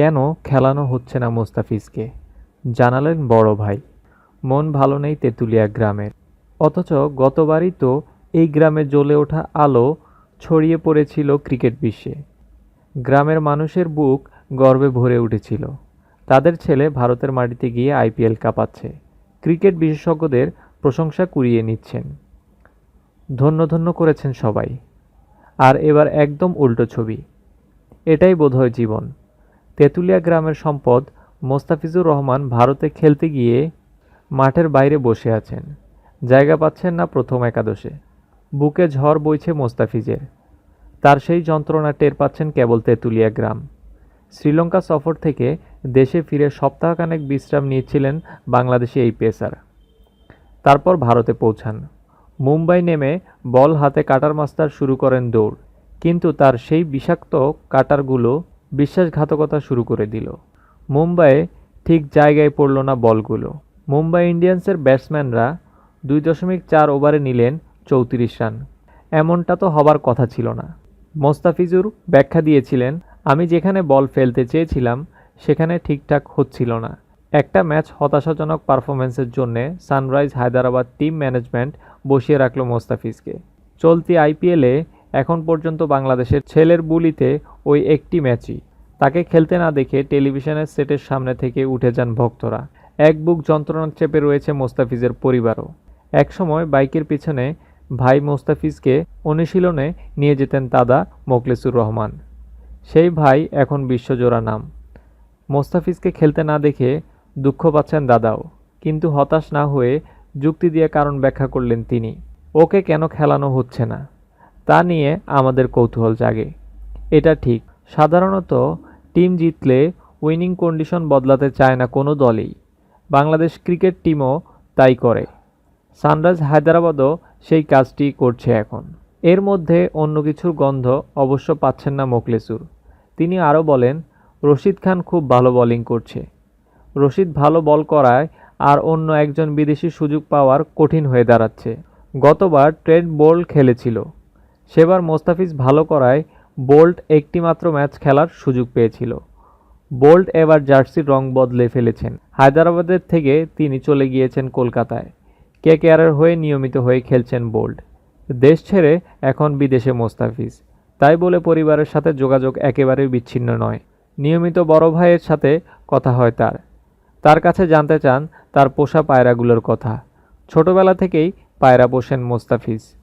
কেন খেলানো হচ্ছে না মোস্তাফিজকে? জানালেন বড় ভাই। মন ভালো নেই তেঁতুলিয়া গ্রামের। অথচ গতবারই তো এই গ্রামে জ্বলে ওঠা আলো ছড়িয়ে পড়েছিল ক্রিকেট বিশ্বে। গ্রামের মানুষের বুক গর্বে ভরে উঠেছিল। তাদের ছেলে ভারতের মাটিতে গিয়ে আইপিএল কাঁপাচ্ছে। ক্রিকেট বিশেষজ্ঞদের প্রশংসা কুড়িয়ে নিচ্ছেন। ধন্য ধন্য করেছেন সবাই। আর এবার একদম উল্টো ছবি। এটাই বোধহয় জীবন। তেঁতুলিয়া গ্রামের সম্পদ মোস্তাফিজুর রহমান ভারতে খেলতে গিয়ে মাঠের বাইরে বসে আছেন। জায়গা পাচ্ছেন না প্রথম একাদশে। বুকে ঝড় বইছে মোস্তাফিজের। তার সেই যন্ত্রণা টের পাচ্ছেন কেবল তেঁতুলিয়া গ্রাম। শ্রীলঙ্কা সফর থেকে দেশে ফিরে সপ্তাহখানেক বিশ্রাম নিয়েছিলেন বাংলাদেশি এই পেসার তারপর ভারতে পৌঁছান। মুম্বাই নেমে বল হাতে কাটার মাস্টার শুরু করেন দৌড়। কিন্তু তার সেই বিষাক্ত কাটারগুলো বিশ্বাসঘাতকতা শুরু করে দিল। মুম্বাইয়ে ঠিক জায়গায় পড়ল না বলগুলো। মুম্বাই ইন্ডিয়ান্সের ব্যাটসম্যানরা দুই দশমিক চার ওভারে নিলেন চৌত্রিশ রান। এমনটা তো হবার কথা ছিল না। মোস্তাফিজুর ব্যাখ্যা দিয়েছিলেন, আমি যেখানে বল ফেলতে চেয়েছিলাম, সেখানে ঠিকঠাক হচ্ছিল না। একটা ম্যাচ হতাশাজনক পারফরমেন্সের জন্যে সানরাইজ হায়দ্রাবাদ টিম ম্যানেজমেন্ট বসিয়ে রাখল মোস্তাফিজকে। চলতি আইপিএলে এখন পর্যন্ত বাংলাদেশের ছেলের বুলিতে ওই একটি ম্যাচই। তাকে খেলতে না দেখে টেলিভিশনের সেটের সামনে থেকে উঠে যান ভক্তরা। এক বুক যন্ত্রণার চেপে রয়েছে মোস্তাফিজের পরিবারও। একসময় বাইকের পিছনে ভাই মোস্তাফিজকে অনুশীলনে নিয়ে যেতেন দাদা মোখলেসুর রহমান। সেই ভাই এখন বিশ্বজোড়া নাম। মোস্তাফিজকে খেলতে না দেখে দুঃখ পাচ্ছেন দাদাও, কিন্তু হতাশ না হয়ে যুক্তি দিয়ে কারণ ব্যাখ্যা করলেন তিনি। ওকে কেন খেলানো হচ্ছে না? তা নিয়ে আমাদের কৌতূহল জাগে। এটা ঠিক। সাধারণত টিম জিতলে উইনিং কন্ডিশন বদলাতে চায় না কোনো দলই। বাংলাদেশ ক্রিকেট টিমও তাই করে। সানরাইজ হায়দ্রাবাদও সেই কাজটি করছে এখন। এর মধ্যে অন্য কিছুর গন্ধ অবশ্য পাচ্ছেন না মোকলেসুর তিনি আরও বলেন, রশিদ খান খুব ভালো বোলিং করছে। রশিদ ভালো বল করায় আর অন্য একজন বিদেশি সুযোগ পাওয়ার কঠিন হয়ে দাঁড়াচ্ছে। গতবার ট্রেন্ট বোল্ট খেলেছিল। সেবার মোস্তাফিজ ভালো করায় বোল্ট একটিমাত্র ম্যাচ খেলার সুযোগ পেয়েছিল। বোল্ট এবার জার্সির রং বদলে ফেলেছেন। হায়দ্রাবাদের থেকে তিনি চলে গিয়েছেন কলকাতায়। কেকেআরের হয়ে নিয়মিত হয়ে খেলছেন বোল্ট। দেশ ছেড়ে এখন বিদেশে মোস্তাফিজ। তাই বলে পরিবারের সাথে যোগাযোগ একেবারেই বিচ্ছিন্ন নয়। নিয়মিত বড় ভাইয়ের সাথে কথা হয় তার। তার কাছে জানতে চান তার পোষা পায়রাগুলোর কথা। ছোটবেলা থেকেই পায়রা পোষেন মোস্তাফিজ।